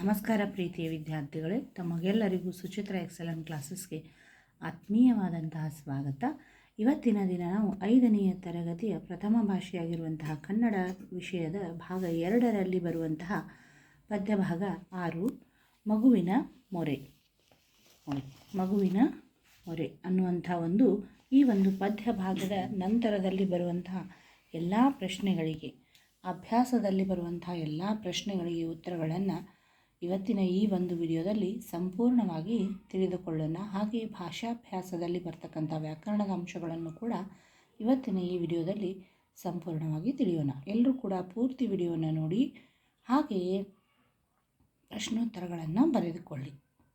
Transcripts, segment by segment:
ನಮಸ್ಕಾರ ಪ್ರೀತಿಯ ವಿದ್ಯಾರ್ಥಿಗಳೇ, ತಮಗೆಲ್ಲರಿಗೂ ಸುಚಿತ್ರ ಎಕ್ಸಲೆಂಟ್ ಕ್ಲಾಸಸ್ಗೆ ಆತ್ಮೀಯವಾದಂತಹ ಸ್ವಾಗತ. ಇವತ್ತಿನ ದಿನ ನಾವು ಐದನೆಯ ತರಗತಿಯ ಪ್ರಥಮ ಭಾಷೆಯಾಗಿರುವಂತಹ ಕನ್ನಡ ವಿಷಯದ ಭಾಗ ಎರಡರಲ್ಲಿ ಬರುವಂತಹ ಪದ್ಯ ಭಾಗ ಆರು, ಮಗುವಿನ ಮೊರೆ. ಮಗುವಿನ ಮೊರೆ ಅನ್ನುವಂಥ ಒಂದು, ಈ ಒಂದು ಪದ್ಯ ಭಾಗದ ನಂತರದಲ್ಲಿ ಬರುವಂತಹ ಎಲ್ಲ ಪ್ರಶ್ನೆಗಳಿಗೆ, ಅಭ್ಯಾಸದಲ್ಲಿ ಬರುವಂತಹ ಎಲ್ಲ ಪ್ರಶ್ನೆಗಳಿಗೆ ಉತ್ತರಗಳನ್ನು ಇವತ್ತಿನ ಈ ಒಂದು ವಿಡಿಯೋದಲ್ಲಿ ಸಂಪೂರ್ಣವಾಗಿ ತಿಳಿದುಕೊಳ್ಳೋಣ. ಹಾಗೆ ಭಾಷಾಭ್ಯಾಸದಲ್ಲಿ ಬರ್ತಕ್ಕಂಥ ವ್ಯಾಕರಣದ ಅಂಶಗಳನ್ನು ಕೂಡ ಇವತ್ತಿನ ಈ ವಿಡಿಯೋದಲ್ಲಿ ಸಂಪೂರ್ಣವಾಗಿ ತಿಳಿಯೋಣ. ಎಲ್ಲರೂ ಕೂಡ ಪೂರ್ತಿ ವಿಡಿಯೋನ ನೋಡಿ, ಹಾಗೆಯೇ ಪ್ರಶ್ನೋತ್ತರಗಳನ್ನು ಬರೆದುಕೊಳ್ಳಿ.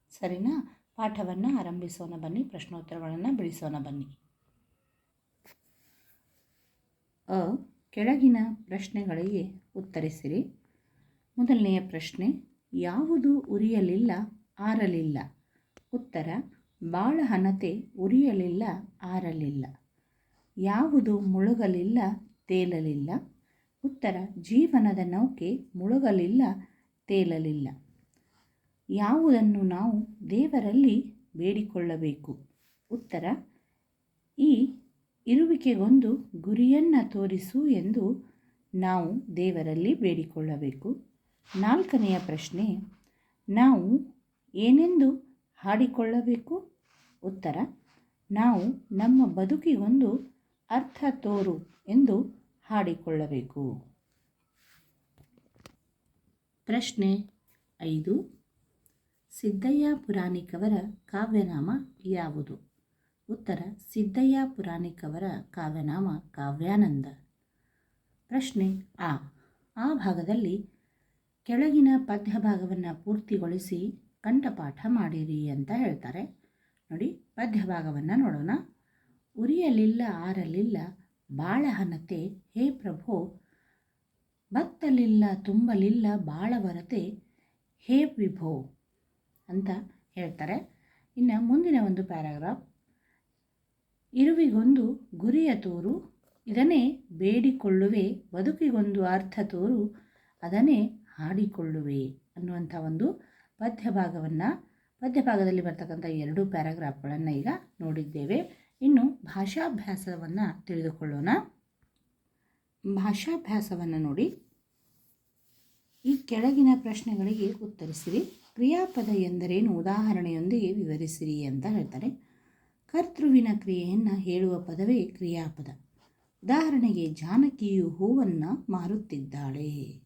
ಸರಿನಾ? ಪಾಠವನ್ನು ಆರಂಭಿಸೋಣ ಬನ್ನಿ, ಪ್ರಶ್ನೋತ್ತರಗಳನ್ನು ಬಿಡಿಸೋಣ ಬನ್ನಿ. ಅ, ಕೆಳಗಿನ ಪ್ರಶ್ನೆಗಳಿಗೆ ಉತ್ತರಿಸಿರಿ. ಮೊದಲನೆಯ ಪ್ರಶ್ನೆ ಯಾವುದು ಉರಿಯಲಿಲ್ಲ ಆರಲಿಲ್ಲ. ಉತ್ತರ, ಬಾಳ ಹಣತೆ ಉರಿಯಲಿಲ್ಲ ಆರಲಿಲ್ಲ. ಯಾವುದು ಮುಳುಗಲಿಲ್ಲ ತೇಲಲಿಲ್ಲ. ಉತ್ತರ, ಜೀವನದ ನೌಕೆ ಮುಳುಗಲಿಲ್ಲ ತೇಲಲಿಲ್ಲ. ಯಾವುದನ್ನು ನಾವು ದೇವರಲ್ಲಿ ಬೇಡಿಕೊಳ್ಳಬೇಕು? ಉತ್ತರ, ಈ ಇರುವಿಕೆಗೊಂದು ಗುರಿಯನ್ನು ತೋರಿಸು ಎಂದು ನಾವು ದೇವರಲ್ಲಿ ಬೇಡಿಕೊಳ್ಳಬೇಕು. ನಾಲ್ಕನೆಯ ಪ್ರಶ್ನೆ, ನಾವು ಏನೆಂದು ಹಾಡಿಕೊಳ್ಳಬೇಕು? ಉತ್ತರ, ನಾವು ನಮ್ಮ ಬದುಕಿಗೊಂದು ಅರ್ಥ ತೋರು ಎಂದು ಹಾಡಿಕೊಳ್ಳಬೇಕು. ಪ್ರಶ್ನೆ ಐದು, ಸಿದ್ದಯ್ಯ ಪುರಾಣಿಕವರ ಕಾವ್ಯನಾಮ ಯಾವುದು? ಉತ್ತರ, ಸಿದ್ದಯ್ಯ ಪುರಾಣಿಕವರ ಕಾವ್ಯನಾಮ ಕಾವ್ಯಾನಂದ. ಪ್ರಶ್ನೆ ಆ ಆ ಭಾಗದಲ್ಲಿ ಕೆಳಗಿನ ಪದ್ಯ ಭಾಗವನ್ನು ಪೂರ್ತಿಗೊಳಿಸಿ ಕಂಠಪಾಠ ಮಾಡಿರಿ ಅಂತ ಹೇಳ್ತಾರೆ. ನೋಡಿ ಪದ್ಯ ಭಾಗವನ್ನು ನೋಡೋಣ. ಉರಿಯಲಿಲ್ಲ, ಆರಲಿಲ್ಲ ಬಾಳ ಹನತೆ ಹೇ ಪ್ರಭು, ಬತ್ತಲಿಲ್ಲ, ತುಂಬಲಿಲ್ಲ, ಬಾಳವರತೆ, ಹೇ ವಿಭೋ ಅಂತ ಹೇಳ್ತಾರೆ. ಇನ್ನು ಮುಂದಿನ ಒಂದು ಪ್ಯಾರಾಗ್ರಾಫ್. ಇರುವಿಗೊಂದು ಗುರಿಯ ತೋರು, ಇದನ್ನೇ ಬೇಡಿಕೊಳ್ಳುವೆ, ಬದುಕಿಗೊಂದು ಅರ್ಥ ತೋರು, ಅದನ್ನೇ ಹಾಡಿಕೊಳ್ಳುವೆ ಅನ್ನುವಂಥ ಒಂದು ಪದ್ಯ ಭಾಗವನ್ನು ಪದ್ಯ ಭಾಗದಲ್ಲಿ ಬರ್ತಕ್ಕಂಥ ಎರಡು ಪ್ಯಾರಾಗ್ರಾಫ್ಗಳನ್ನು ಈಗ ನೋಡಿದ್ದೇವೆ. ಇನ್ನು ಭಾಷಾಭ್ಯಾಸವನ್ನು ತಿಳಿದುಕೊಳ್ಳೋಣ. ಭಾಷಾಭ್ಯಾಸವನ್ನು ನೋಡಿ. ಈ ಕೆಳಗಿನ ಪ್ರಶ್ನೆಗಳಿಗೆ ಉತ್ತರಿಸಿರಿ. ಕ್ರಿಯಾಪದ ಎಂದರೇನು? ಉದಾಹರಣೆಯೊಂದಿಗೆ ವಿವರಿಸಿರಿ ಅಂತ ಹೇಳ್ತಾರೆ. ಕರ್ತೃವಿನ ಕ್ರಿಯೆಯನ್ನು ಹೇಳುವ ಪದವೇ ಕ್ರಿಯಾಪದ. ಉದಾಹರಣೆಗೆ, ಜಾನಕಿಯು ಹೂವನ್ನು ಮಾರುತ್ತಿದ್ದಾಳೆ.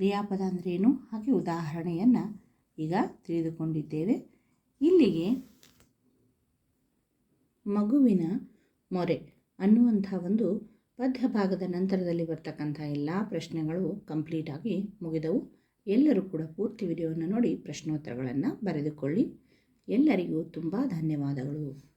ಕ್ರಿಯಾಪದ ಅಂದ್ರೇನು? ಹಾಗೆ ಉದಾಹರಣೆಯನ್ನು ಈಗ ತಿಳಿದುಕೊಂಡಿದ್ದೇವೆ. ಇಲ್ಲಿಗೆ ಮಗುವಿನ ಮೊರೆ ಅನ್ನುವಂಥ ಒಂದು ಪದ್ಯ ಭಾಗದ ನಂತರದಲ್ಲಿ ಬರ್ತಕ್ಕಂಥ ಎಲ್ಲ ಪ್ರಶ್ನೆಗಳು ಕಂಪ್ಲೀಟಾಗಿ ಮುಗಿದವು. ಎಲ್ಲರೂ ಕೂಡ ಪೂರ್ತಿ ವಿಡಿಯೋವನ್ನು ನೋಡಿ ಪ್ರಶ್ನೋತ್ತರಗಳನ್ನು ಬರೆದುಕೊಳ್ಳಿ. ಎಲ್ಲರಿಗೂ ತುಂಬ ಧನ್ಯವಾದಗಳು.